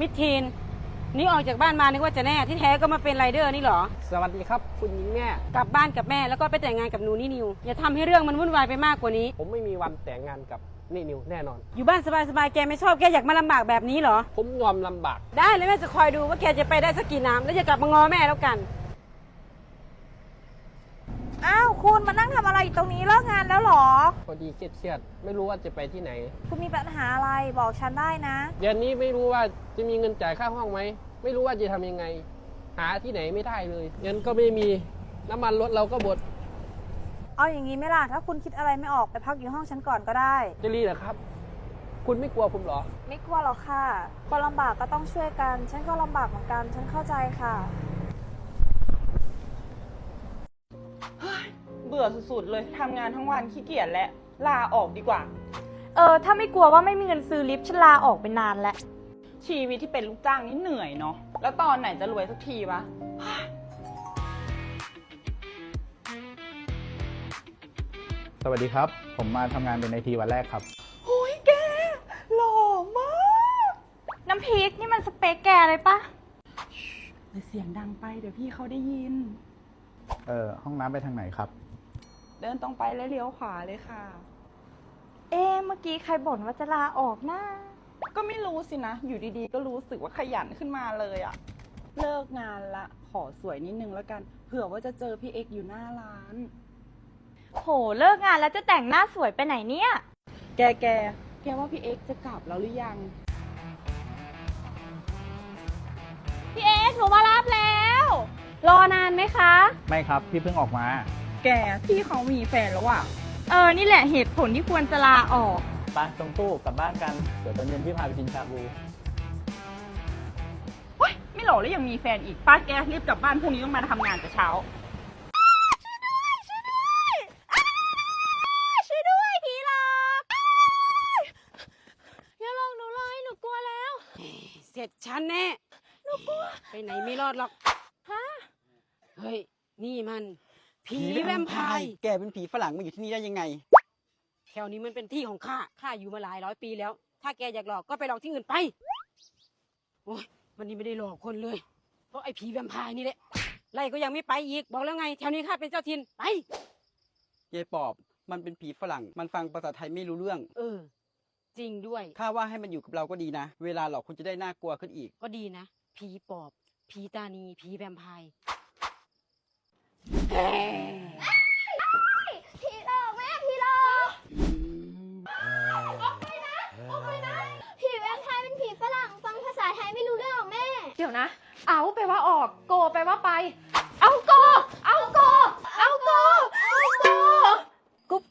มิดทีนนี่ออกจากบ้านมานึกว่าจะแน่ที่แท้ก็มาเป็นไรเดอร์นี่เหรอ สวัสดีครับ คุณหญิงแม่ กลับบ้านกับแม่แล้วก็ไปแต่งงานกับหนูนี่นิว อย่าทำให้เรื่องมันวุ่นวายไปมากกว่านี้ ผมไม่มีวันแต่งงานกับนี่นิวแน่นอน อยู่บ้านสบายๆแกไม่ชอบแกอยากมาลำบากแบบนี้เหรอ ผมยอมลำบาก ได้แล้วแม่จะคอยดูว่าแกจะไปได้สักกี่น้ำแล้วจะกลับมางอแม่แล้วกัน อ้าว คุณมานั่งทำอะไรอยู่ตรงนี้เลิกงานแล้วเหรอ พอดีเครียดๆไม่รู้ว่าจะไปที่ไหน คุณมีปัญหาอะไรบอกฉันได้นะ เดือนนี้ไม่รู้ว่าจะมีเงินจ่ายค่าห้องไหม ไม่รู้ว่าจะทำยังไง หาที่ไหนไม่ได้เลยเงินก็ไม่มีน้ำมันรถเราก็หมดเอาอย่างนี้ไหมล่ะถ้าคุณคิดอะไรไม่ออกไปพักอยู่ห้องฉันก่อนก็ได้ จะรีเหรอครับ คุณไม่กลัวผมเหรอ ไม่กลัวหรอกค่ะคนลำบากก็ต้องช่วยกัน ฉันก็ลำบากเหมือนกัน ฉันเข้าใจค่ะ เบื่อสุดๆเลยทำงานทั้งวันขี้เกียจและลาออกดีกว่า เออ ถ้าไม่กลัวว่าไม่มีเงินซื้อลิฟต์ฉันลาออกไปนานแล้ว ชีวิตที่เป็นลูกจ้างนี่เหนื่อยเนาะแล้วตอนไหนจะรวยสักทีวะ สวัสดีครับ ผมมาทำงานเป็นไอทีวันแรกครับ โอ้ยแก หล่อมากน้ำพริกนี่มันสเปคแกเลยปะแต่เสียงดังไปเดี๋ยวพี่เขาได้ยิน เออห้องน้ำไปทางไหนครับเดินตรงไปแล้วเลี้ยวขวาเลยค่ะ เอ๊ะเมื่อกี้ใครบ่นว่าจะลาออกนะก็ไม่รู้สินะ อยู่ดีๆ ก็รู้สึกว่าขยันขึ้นมาเลยอะเลิกงานละ ขอสวยนิดนึงแล้วกัน เผื่อว่าจะเจอพี่เอ็กซ์อยู่หน้าร้าน โหเลิกงานแล้วจะแต่งหน้าสวยไปไหนเนี่ย แกแกแกว่าพี่เอ็กซ์จะกลับแล้วหรือยัง พี่เอ๊หนูมารับแล้ว รอนานไหมคะ ไม่ครับ พี่เพิ่งออกมา แกพี่เขามีแฟนแล้วอะเออ นี่แหละเหตุผลที่ควรจะลาออก ไปตรงตู้กลับบ้านกัน เดี๋ยวตอนเย็นพี่พาไปกินชาบู เฮ้ย ไม่หล่อแล้วยังมีแฟนอีก ป้าแกรีบกลับบ้านพรุ่งนี้ต้องมาทำงานแต่เช้า ช่วยด้วยผีหลอกอย่าลองหนูเลยหนูกลัวแล้ว เสร็จฉันแน่หนูกลัว ไปไหนไม่รอดหรอก ฮะ เฮ้ย นี่มัน ผีแวมไพร์แกเป็นผีฝรั่งมาอยู่ที่นี่ได้ยังไง แถวนี้มันเป็นที่ของข้า ข้าอยู่มาหลายร้อยปีแล้ว ถ้าแกอยากหลอกก็ไปหลอกที่อื่นไป โอ้ยวันนี้ไม่ได้หลอกคนเลย เพราะไอ้ผีแวมไพร์นี่แหละ ไล่ก็ยังไม่ไปอีก บอกแล้วไง แถวนี้ข้าเป็นเจ้าถิ่นไป ยายปอบ มันเป็นผีฝรั่ง มันฟังภาษาไทยไม่รู้เรื่อง เออ จริงด้วย ข้าว่าให้มันอยู่กับเราก็ดีนะ เวลาหลอกคุณจะได้น่ากลัวขึ้นอีก ก็ดีนะ ผีปอบ ผีตานี ผีแวมไพร์ ผีหลอกแม่ผีหลอกผีแวงไพร์เป็นผีฝรั่งฟังภาษาไทยไม่รู้เรื่องหรอกแม่ เดี๋ยวนะ เอาไปลว่าออก โกไปลว่าไป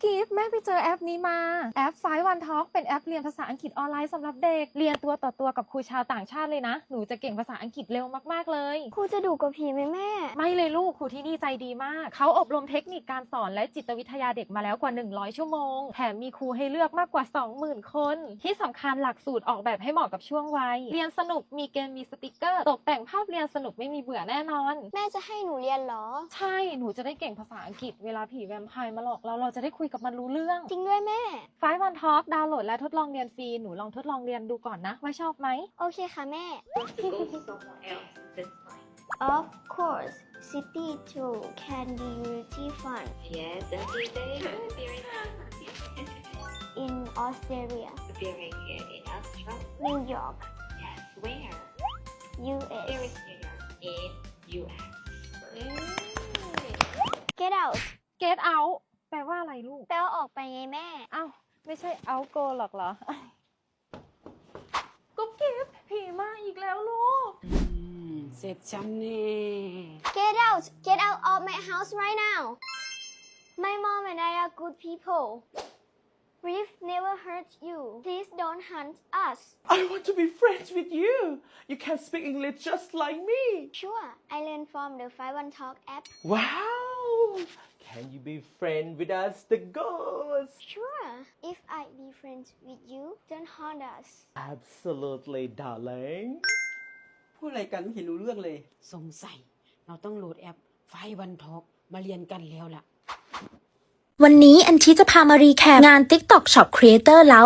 กุ๊บกิ๊บแม่ไปเจอแอปนี้มา แอป Five One Talk เป็นแอปเรียนภาษาอังกฤษออนไลน์สำหรับเด็ก เรียนตัวต่อตัวกับครูชาวต่างชาติเลยนะ หนูจะเก่งภาษาอังกฤษเร็วมาก ๆ เลย ครูจะดุกว่าผีไหมแม่ ไม่เลยลูก ครูที่นี่ใจดีมาก เขาอบรมเทคนิคการสอนและจิตวิทยาเด็กมาแล้วกว่า 100 ชั่วโมง แถมมีครูให้เลือกมากกว่า 20,000 คน ที่สำคัญหลักสูตรออกแบบให้เหมาะกับช่วงวัย เรียนสนุก มีเกม มีสติกเกอร์ ตกแต่งภาพเรียนสนุกไม่มีเบื่อแน่นอน แม่จะให้หนูเรียนเหรอ ใช่ หนูจะได้เก่งภาษาอังกฤษ เวลาผีแวมไพร์มาหลอกเรา เราจะได้คุยกับมันรู้เรื่อง จริงด้วยแม่ไฟวันทอ l k ดาวน์โหลดและทดลองเรียนฟรี หนูลองทดลองเรียนดูก่อนนะ ว่าชอบไหม โอเคค่ะแม่ Of course city tour can be really fun Yes, every day would be very fun. in Australia Very good in Australia. New York Yes, where? US Where is New York? In US. Get out get out แปลว่าอะไรลูก แปลว่าออกไปไงแม่เอ้าไม่ใช่ out go หรอกเหรอ กุ๊บกิ๊บผีมาอีกแล้วลูกเสร็จฉันแน่ Get out Get out of my house right now My mom and I are good people We've never hurt you Please don't hunt us I want to be friends with you you can speak English just like me Sure I learned from the 51talk app Wow! Can you be friend with us, the ghost? Sure If I be friends with you don't haunt us Absolutely, darling. พูดอะไรกันไม่เห็นรู้เรื่องเลย สงสัย เราต้องโหลดแอปไฟวันทอกมาเรียนกันแล้วล่ะ วันนี้อันชีจะพามารีแคปงาน TikTok Shop Creator แล้ว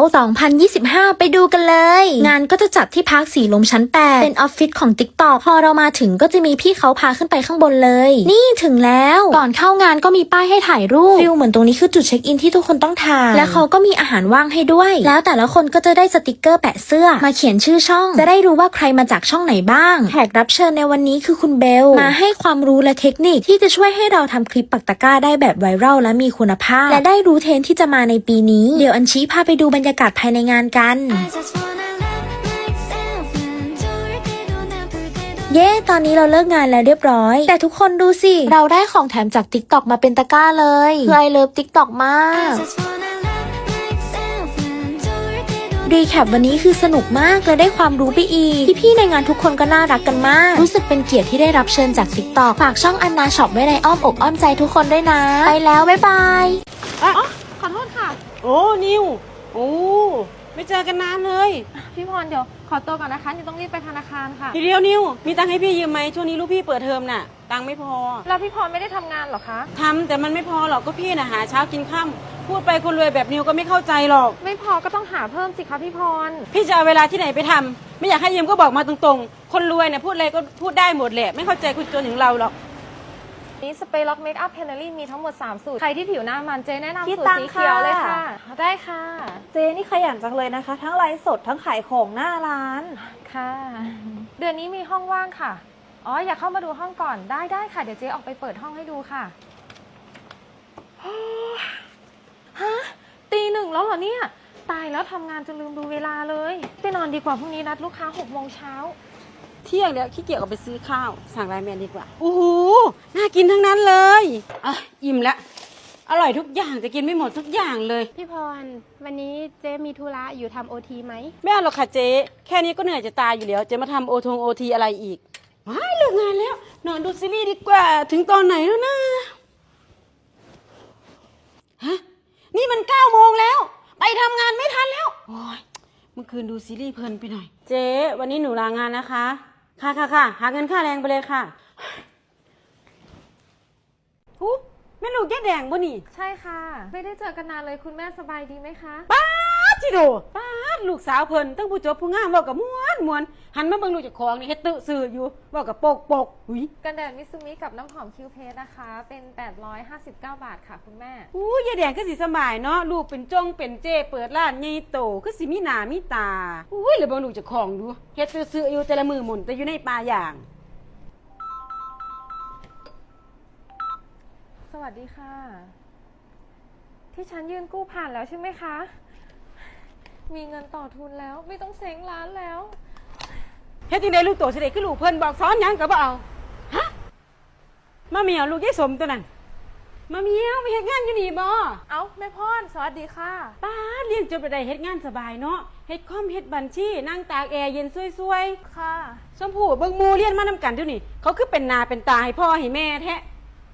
2025 ไปดูกันเลย งานก็จะจัดที่พักสีลมชั้น 8 เป็นออฟฟิศของ TikTok พอเรามาถึงก็จะมีพี่เขาพาขึ้นไปข้างบนเลย นี่ถึงแล้ว ก่อนเข้างานก็มีป้ายให้ถ่ายรูปฟิลเหมือนตรงนี้คือจุดเช็คอินที่ทุกคนต้องถ่ายและเขาก็มีอาหารว่างให้ด้วย แล้วแต่ละคนก็จะได้สติกเกอร์แปะเสื้อ มาเขียนชื่อช่อง จะได้รู้ว่าใครมาจากช่องไหนบ้างแขกรับเชิญในวันนี้คือคุณเบลมาให้ความรู้และเทคนิคที่จะช่วยให้เราทำคลิปปักตะกร้าได้แบบไวรัลและมีคุณภาพ และได้รู้เทรนด์ที่จะมาในปีนี้ เดี๋ยวอัญชีพาไปดูบรรยากาศภายในงานกัน เย้ ตอนนี้เราเลิกงานแล้วเรียบร้อย แต่ทุกคนดูสิ เราได้ของแถมจาก TikTok มาเป็นตะกร้าเลยคือไอเลิฟ TikTok มาก รีแคปวันนี้คือสนุกมากและได้ความรู้ไปอีก พี่ๆในงานทุกคนก็น่ารักกันมาก รู้สึกเป็นเกียรติที่ได้รับเชิญจาก TikTok ฝากช่องอันนาช็อปไว้ในอ้อมอกอ้อมใจทุกคนด้วยนะ ไปแล้ว บ๊ายบายขอโทษค่ะ โอ้ นิว โอ้ ไม่เจอกันนานเลย พี่พรเดี๋ยวขอตัวก่อนนะคะนี่ต้องรีบไปธนาคารค่ะ ทีเดียวนิว มีตังค์ให้พี่ยืมไหมช่วงนี้ลูกพี่เปิดเทอมน่ะ ตังค์ไม่พอ แล้วพี่พรไม่ได้ทำงานเหรอคะ ทำแต่มันไม่พอหรอกก็พี่น่ะหาเช้ากินค่ำ พูดไปคนรวยแบบนิวก็ไม่เข้าใจหรอก ไม่พอก็ต้องหาเพิ่มสิคะพี่พร พี่จะเอาเวลาที่ไหนไปทำไม่อยากให้ยืมก็บอกมาตรงๆ คนรวยเนี่ยพูดอะไรก็พูดได้หมดแหละ ไม่เข้าใจคุณจนถึงเราหรอกนี่สเปรย์ล็อกเมคอัพเพนเนอรี่มีทั้งหมด 3 สูตร ใครที่ผิวหน้ามันเจแนะนำพี่สูตรตังสีเขียวค่ะ เลยค่ะ ได้ค่ะเจนี่ขยันจังเลยนะคะ ทั้งไลฟ์สดทั้งขายของหน้าร้าน ค่ะ เดือนนี้มีห้องว่างค่ะ อ๋อ อยากเข้ามาดูห้องก่อนได้ได้ค่ะ เดี๋ยวเจ๊ออกไปเปิดห้องให้ดูค่ะฮะตีหนึ่ง แล้วเหรอเนี่ย ตายแล้วทำงานจนลืมดูเวลาเลย ไปนอนดีกว่าพรุ่งนี้นัดลูกค้าหกโมงเช้าเที่ยงแล้วขี้เกียจออกไปซื้อข้าว สั่งไลน์แมนดีกว่าโอ้โหน่ากินทั้งนั้นเลยอะอิ่มละอร่อยทุกอย่างจะกินไม่หมดทุกอย่างเลยพี่พร วันนี้เจ๊มีธุระอยู่ทำโอทีไหม ไม่เอาหรอกค่ะเจ๊แค่นี้ก็เหนื่อยจะตายอยู่แล้วเจะมาทำโอทงโอทีอะไรอีกว้ายเลิกงานแล้ว นอนดูซีรีส์ดีกว่า ถึงตอนไหนแล้วนะฮะ นี่มันเก้าโมงแล้ว ไปทำงานไม่ทันแล้ว โอ้ยเมื่อคืนดูซีรีส์เพลินไปหน่อย เจ๊วันนี้หนูลางานนะคะ ค่ะค่ะค่ะหาเงินค่าแรงไปเลยค่ะหูแม่ลูกแก้แดงบ่นี่ ใช่ค่ะ ไม่ได้เจอกันนานเลยคุณแม่สบายดีไหมคะ ป้าด จิโดป้าดลูกสาวเพิ่นตั้งผู้จบผู้งามเว้ากับม้วนม้วนหันมาเบิ่งลูกเจ้าของนี่เฮ็ดตึซื่ออยู่เว้ากับโปกโปกหุยกันแดดมิซูมิกับน้ำหอมคิวเพสนะคะ เป็น 859 บาทค่ะคุณแม่ อู้ยายแดงคือสิสบายเนาะลูกเป็นจงเป็นเจเปิดร้านใหญ่โตคือสิมีหน้ามีตาอุ้ยแล้วเบิ่งลูกเจ้าของดูเฮ็ดซื่อๆอยู่แต่ละมือหมุนแต่อยู่ในป่าอย่าง สวัสดีค่ะ ที่ฉันยืนกู้ผ่านแล้วใช่ไหมคะ มีเงินต่อทุนแล้ว ไม่ต้องเซ้งร้านแล้ว เฮ็ดจังได๋ลูกโตสิได้คือลูกเพิ่นบอกสอนหยังก็บ่เอา ฮะ มาเมียวลูกยายสมตัวนั้น มาเมียวไปเฮ็ดงานอยู่นี่บ่เอ้าแม่พรสวัสดีค่ะ ป้าดเลี้ยงจนไปได้เฮ็ดงานสบายเนาะ เฮ็ดคอมเฮ็ดบัญชีนั่งตากแอร์เย็นซวยค่ะ ๆชมพู่เบิ่งหมู่เรียนมานำกันเดี๋ยวนี้เขาคือเป็นหนาเป็นตาให้พ่อให้แม่แท้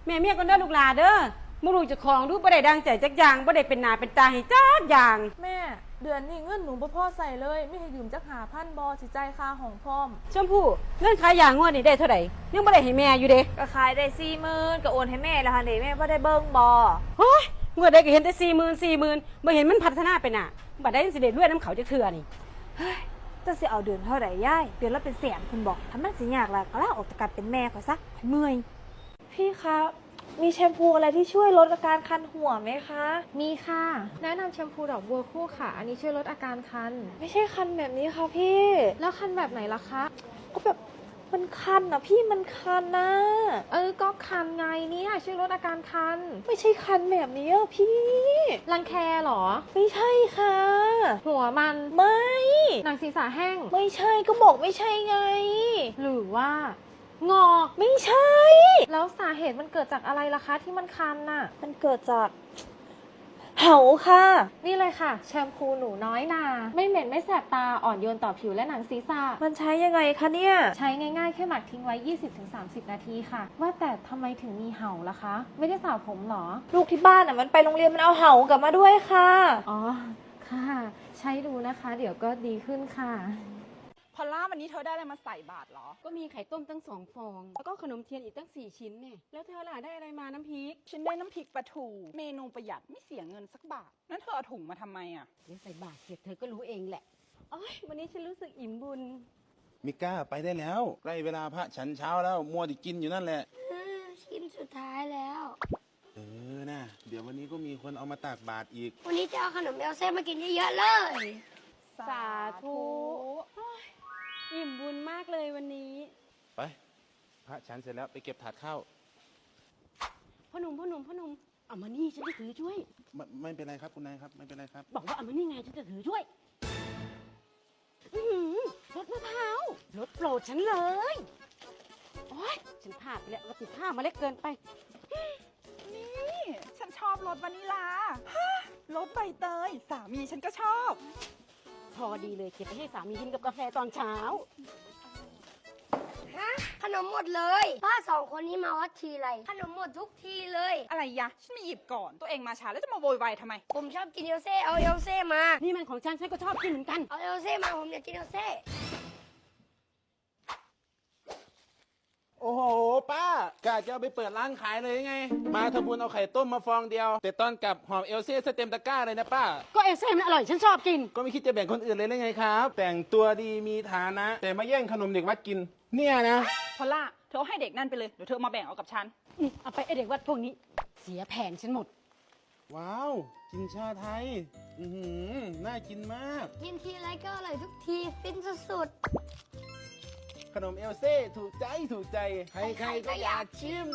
แม่เมียกันเด้อลูกหลาเด้อบ่รู้เจะของดูบ่ได้ดังใจจักอย่างบ่ได้เป็นหนาเป็นตาให้จักอย่าง แม่ เดือนนี้เงินหนูบ่พ่อใส่เลยไม่ให้ยืมจักหาพันบอสิใจายค่าของพร้อม ชมพู่เงินขายยางงวดนี่ได้เท่าไหร่ยังบ่ได้ให้แม่อยู่เด้ก็ขายได้สี่หมื่นก็โอนให้แม่แล้วค่ะเด็แม่บ่ได้เบิ่งบอโอ้ยงวดได้ก็เห็นแต่40,000 40,000บ่เห็นมันพัฒนาไปน่ะบัดได้สิได้รวยน้ำเขาจักเทื่อนี่จะสิเอาเดือนเท่าไหร่ย่ายเดือนละเป็นแสนคุณบอกถ้ามันสิยากล่ะก็ลาออกจากการเป็นแม่เขาซะเมื่อย พี่คะ มีแชมพูอะไรที่ช่วยลดอาการคันหัวไหมคะ มีค่ะ แนะนำแชมพูดอกบัวคู่ค่ะ อันนี้ช่วยลดอาการคัน ไม่ใช่คันแบบนี้ค่ะพี่แล้วคันแบบไหนล่ะคะ ก็แบบมันคันอะพี่มันคันนะเออ ก็คันไงเนี่ยช่วยลดอาการคัน ไม่ใช่คันแบบนี้อะพี่ รังแคเหรอ ไม่ใช่ค่ะ หัวมัน ไม่ หนังศีรษะแห้ง ไม่ใช่ก็บอกไม่ใช่ไง หรือว่า งอกไม่ใช่ แล้วสาเหตุมันเกิดจากอะไรล่ะคะ ที่มันคันน่ะ มันเกิดจากเหาค่ะ นี่เลยค่ะ แชมพูหนูน้อยนา ไม่เหม็นไม่แสบตาอ่อนโยนต่อผิวและหนังศีรษะ มันใช้ยังไงคะเนี่ย ใช้ง่ายๆ แค่หมักทิ้งไว้ 20-30 นาทีค่ะ ว่าแต่ทำไมถึงมีเห่าล่ะคะ ไม่ได้สระผมเหรอ ลูกที่บ้านอะมันไปโรงเรียนมันเอาเหากลับมาด้วยค่ะ อ๋อ ค่ะ ใช้ดูนะคะ เดี๋ยวก็ดีขึ้นค่ะ พพอลล่าวันนี้เธอได้อะไรมาใส่บาตรเหรอ ก็มีไข่ต้มตั้งสองฟอง แล้วก็ขนมเทียนอีกตั้งสี่ชิ้นเนี่ย แล้วเธอล่ะได้อะไรมาน้ำพริก ฉันได้น้ำพริกปลาทู เมนูประหยัดไม่เสียเงินสักบาท นั่นเธอเอาถุงมาทำไมอะ เดี๋ยวใส่บาตรเสร็จเธอก็รู้เองแหละโอ้ยวันนี้ฉันรู้สึกอิ่มบุญ มิก้าไปได้แล้วใกล้เวลาพระฉันเช้าแล้วมัวแต่กินอยู่นั่นแหละชิ้นสุดท้ายแล้ว เออนะเดี๋ยววันนี้ก็มีคนเอามาตากบาตรอีก วันนี้จะเอาขนมเอลเซ่มากินเยอะๆเลย สาธุโอ้ยอิ่มบุญมากเลยวันนี้ ไปพระฉันเสร็จแล้วไปเก็บถาดข้าวพ่อหนุ่มพ่อหนุ่มพ่อหนุ่มเอามานี่ฉันจะถือช่วย ไม่ไม่เป็นไรครับคุณนายครับไม่เป็นไรครับ บอกว่าเอามานี่ไงฉันจะถือช่วยอื้อหือรสมะพร้าวรสโปรดฉันเลยโอ๊ยฉันพลาดไปแล้วว่าติดผ้ามาเล็กเกินไป นี่ ฉันชอบรสวานิลาฮะรสใบเตย สามีฉันก็ชอบ พอดีเลยเก็บไปให้สามีกินกับกาแฟตอนเช้า ฮะขนมหมดเลยป้าสองคนนี้มาวัดทีไรขนมหมดทุกทีเลย อะไรยะ ฉันไม่หยิบก่อน ตัวเองมาช้าแล้วจะมาโวยวายทำไม ผมชอบกินเอลเซ่เอาเอลเซ่มา นี่มันของฉันฉันก็ชอบกินเหมือนกัน เอาเอลเซ่มาผมอยากกินเอลเซ่ โอ้โห ป้ากะจะเอาไปเปิดร้านขายเลยไง มาทำบุญเอาไข่ต้มมาฟองเดียว แต่ตอนกลับหอมเอลเซ่สเต็มตะกร้าเลยนะป้า ก็เอลเซ่มันอร่อยฉันชอบกิน ก็ไม่คิดจะแบ่งคนอื่นเลยได้ไงครับ แต่งตัวดีมีฐานะ แต่มาแย่งขนมเด็กวัดกิน เนี่ยนะ พอลล่าเธอเอาให้เด็กนั่นไปเลย เดี๋ยวเธอมาแบ่งเอากับฉัน อืมเอาไปไอเด็กวัดพวกนี้ เสียแผนฉันหมด ว้าว กินชาไทย อือหือน่ากินมาก กินทีไรก็อร่อยทุกที ฟินสุด ขนมเอลเซ่ถูกใจถูกใจ ใครๆก็อยากชิม